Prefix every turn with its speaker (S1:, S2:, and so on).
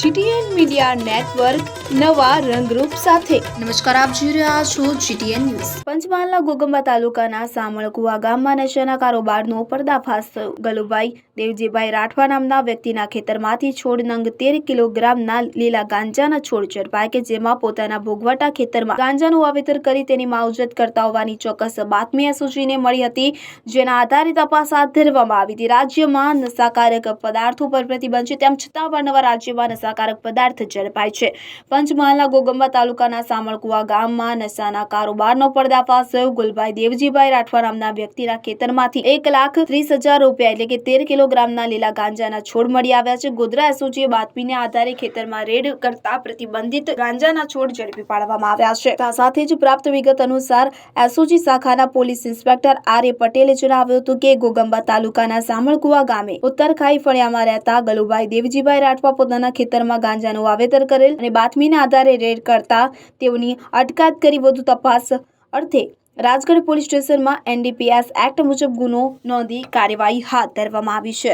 S1: GTN media network નવા રંગરૂપ સાથે.
S2: નમસ્કાર આપ જોઈ રહ્યા છો જીટીએન ન્યૂઝ.
S1: પંચમહાલના ગોગંબા તાલુકાના સામળકુવા ગામમાં નશાના કારોબારનો પર્દાફાશ થયો. ગલુભાઈ દેવજીભાઈ રાઠવા નામના વ્યક્તિના ખેતરમાંથી છોડ નંગ તેર કિલોગ્રામના લીલા ગાંજાના છોડ ઝડપાય કે જેમાં પોતાના ભોગવટા ખેતરમાં ગાંજાનું વાવેતર કરી તેની માવજત કરતા હોવાની ચોક્કસ બાતમી એસઓજીને મળી હતી જેના આધારે તપાસ હાથ ધરવામાં આવી હતી. રાજ્યમાં નશાકારક પદાર્થો પર પ્રતિબંધ છે તેમ છતાં પણ નવા રાજ્યમાં નશાકારક પદાર્થ ઝડપાય છે. પંચમહાલના ગોગંબા તાલુકાના સામળકુવા ગામમાં નશાના કારોબારનો પર્દાફાશ થયો. ગુલભાઈ દેવજીભાઈ રાઠવા નામના વ્યક્તિના ખેતરમાંથી એક લાખ ત્રીસ હજાર રૂપિયા એટલે કે તેર કિલોગ્રામના લીલા ગાંજાના છોડ મળી આવ્યા છે. ગોધરા એસઓજીએ બાતમીને આધારે ખેતરમાં રેડ કરતા પ્રતિબંધિત ગાંજાના છોડ ઝડપી પાડવામાં આવ્યા છે. સાથે જ પ્રાપ્ત વિગત અનુસાર એસઓજી શાખાના પોલીસ ઇન્સ્પેક્ટર આર એ પટેલે જણાવ્યું હતું કે ગોગંબા તાલુકાના સામળકુવા ગામે ઉત્તરખાઈ ફળિયામાં રહેતા ગલુભાઈ દેવજીભાઈ રાઠવા પોતાના ખેતરમાં ગાંજાનું વાવેતર કરેલ અને બાતમીના આધારે રેડ કરતા તેઓની અટકાયત કરી વધુ તપાસ અર્થે રાજગઢ પોલીસ સ્ટેશનમાં એનડીપીએસ એક્ટ મુજબ ગુનો નોંધી કાર્યવાહી હાથ ધરવામાં આવી છે.